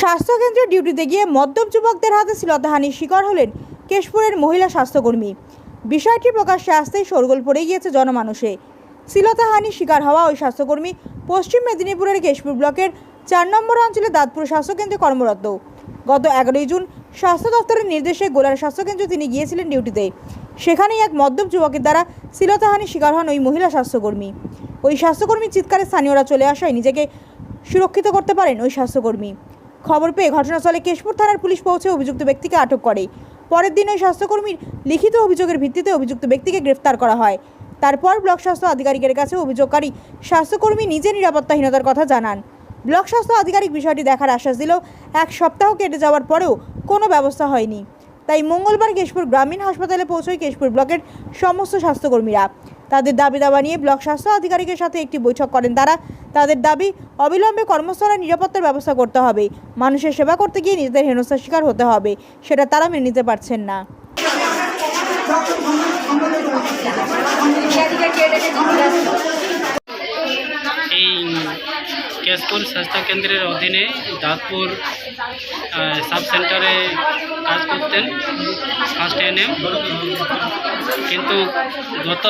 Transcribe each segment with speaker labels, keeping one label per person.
Speaker 1: স্বাস্থ্যকেন্দ্রে ডিউটিতে গিয়ে মদ্যপ যুবকদের হাতে শ্লীলতাহানির শিকার হলেন কেশপুরের মহিলা স্বাস্থ্যকর্মী। বিষয়টি প্রকাশ্যে আসতেই শোরগোল পড়ে গিয়েছে জনমানুষে। শ্লীলতাহানির শিকার হওয়া ওই স্বাস্থ্যকর্মী পশ্চিম মেদিনীপুরের কেশপুর ব্লকের চার নম্বর অঞ্চলে দাঁতপুর স্বাস্থ্যকেন্দ্রে কর্মরত। গত এগারোই জুন স্বাস্থ্য দপ্তরের নির্দেশে গোলার স্বাস্থ্যকেন্দ্রে তিনি গিয়েছিলেন ডিউটিতে। সেখানেই এক মদ্যপ যুবকের দ্বারা শ্লীলতাহানির শিকার হন ওই মহিলা স্বাস্থ্যকর্মী। ওই স্বাস্থ্যকর্মীর চিৎকারে স্থানীয়রা চলে আসায় নিজেকে সুরক্ষিত করতে পারেন ওই স্বাস্থ্যকর্মী। খবর পেয়ে ঘটনাস্থলে কেশপুর থানার পুলিশ পৌঁছে অভিযুক্ত ব্যক্তিকে আটক করে। পরের দিন ওই স্বাস্থ্যকর্মীর লিখিত অভিযোগের ভিত্তিতে অভিযুক্ত ব্যক্তিকে গ্রেফতার করা হয়। তারপর ব্লক স্বাস্থ্য আধিকারিকের কাছে অভিযোগকারী স্বাস্থ্যকর্মী নিজে নিরাপত্তাহীনতার কথা জানান। ব্লক স্বাস্থ্য আধিকারিক বিষয়টি দেখার আশ্বাস দিলেও এক সপ্তাহ কেটে যাওয়ার পরেও কোনো ব্যবস্থা হয়নি। তাই মঙ্গলবার কেশপুর গ্রামীণ হাসপাতালে পৌঁছয় কেশপুর ব্লকের সমস্ত স্বাস্থ্যকর্মীরা। তাদের দাবি দাবা নিয়ে ব্লক স্বাস্থ্য আধিকারিকের সাথে একটি বৈঠক করেন তারা। তাদের দাবি অবিলম্বে কর্মস্থলে নিরাপত্তার ব্যবস্থা করতে হবে। মানুষের সেবা করতে গিয়ে নিজেদের হেনস্থার শিকার হতে হবে। সেটা তারা মেনে নিতে পারছেন না।
Speaker 2: কেশপুর স্বাস্থ্য কেন্দ্রের অধীনে দাঁতপুর সাব সেন্টারে কাজ করতেন ফার্স্ট এনএম কিন্তু গত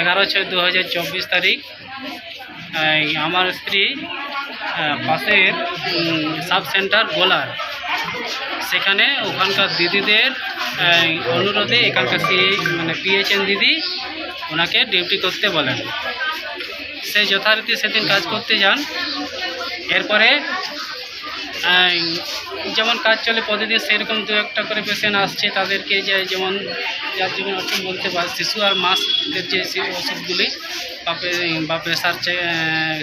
Speaker 2: এগারো ছয় দু তারিখ আমার স্ত্রী পাশের সাব সেন্টার গোলার। সেখানে ওখানকার দিদিদের অনুরোধে এখানকার সি মানে পিএইচএন দিদি ওনাকে ডিউটি করতে বলেন। সে যথারীতি সেদিন কাজ করতে যান। এরপরে যেমন কাজ চলে প্রতিদিন সেরকম দু একটা করে পেশেন্ট আসছে তাদেরকে যে যেমন যার যেমন অসুখ বলতে বা শিশু আর মাসের যে ওষুধগুলি বা প্রেশার চেক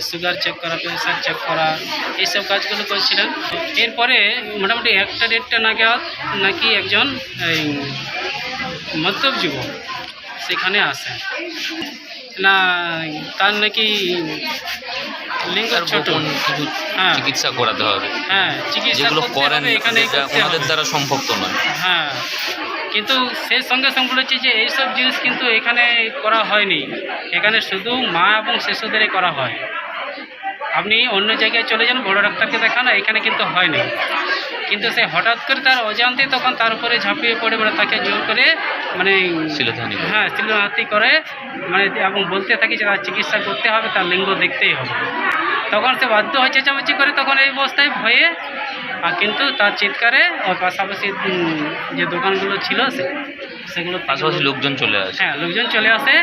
Speaker 2: সুগার চেক করা প্রেশার চেক করা, এইসব কাজগুলো করছিলেন। এরপরে মোটামুটি একটা দেড়টা নাগাদ নাকি একজন মদ্যপ যুবক সেখানে আসেন। না তার নাকি লিঙ্গ ছোট। হ্যাঁ।
Speaker 3: চিকিৎসা করাতে হবে।
Speaker 2: হ্যাঁ চিকিৎসা
Speaker 3: যেগুলো করেন
Speaker 2: এখানে
Speaker 3: ওনাদের দ্বারা সম্ভব তো নয়।
Speaker 2: হ্যাঁ কিন্তু সেই সঙ্গে সঙ্গে বলেছে যে এইসব জিনিস কিন্তু এখানে করা হয়নি। এখানে শুধু মা এবং শিশুদেরই করা হয়। আপনি অন্য জায়গায় চলে যান বড় ডাক্তারকে দেখান এখানে কিন্তু হয়নি। কিন্তু সে হঠাৎ করে তার অজান্তে তখন তার উপরে ঝাঁপিয়ে পড়ে মানে তাকে জোর করে মানে। হ্যাঁ শ্লীলতাহানি করে মানে এবং বলতে থাকি যে তার চিকিৎসা করতে হবে তার লিঙ্গ দেখতেই হবে। তখন সে বাধ্য হয়ে চেঁচামেচি করে তখন এই অবস্থায় ভয়ে আর কিন্তু তার চিৎকারে ওর পাশাপাশি যে দোকানগুলো ছিল সে সেগুলো
Speaker 3: পাশাপাশি লোকজন চলে আসে।
Speaker 2: হ্যাঁ লোকজন চলে আসে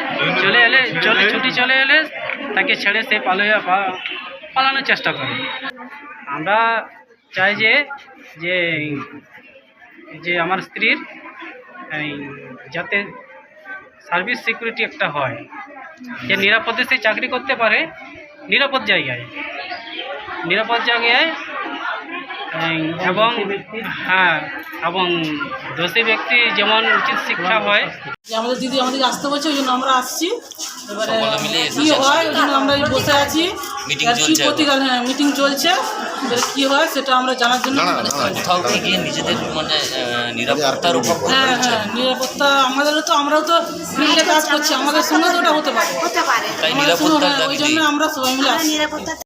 Speaker 2: চলে এলে চলে ছুটি চলে এলে তাকে ছেড়ে সে পালিয়ে পা- পালানোর চেষ্টা করে। আমরা চাই যে যে যে আমার স্ত্রীর যাতে সার্ভিস সিকিউরিটি একটা হয়। যে নিরাপদে সে চাকরি করতে পারে নিরাপদ জায়গায়। নিরাপদ জায়গায় এবং হ্যাঁ এবং দোষী ব্যক্তি যেমন উচিত শিক্ষা হয়।
Speaker 4: যে আমাদের দিদি আমাদের আসতে বলছে ওই জন্য আমরা আসছি। এবারে কি হয় ওই জন্য আমরা বসে আছি। কি
Speaker 3: চলছে এখন।
Speaker 4: প্রতিকার হ্যাঁ মিটিং চলছে। কি হয় সেটা আমরা জানার জন্য
Speaker 3: কোথাও থেকে নিজেদের মানে নিরাপত্তার উপর
Speaker 4: হ্যাঁ হ্যাঁ নিরাপত্তা আমাদেরও তো আমরাও তো ফিল্ডে কাজ করছি। আমাদের সঙ্গে তো ওটা হতে পারে।
Speaker 5: হতে পারে
Speaker 3: তাই নিরাপত্তার
Speaker 4: হ্যাঁ, ওই জন্য আমরা সবাই মিলে
Speaker 5: নিরাপত্তা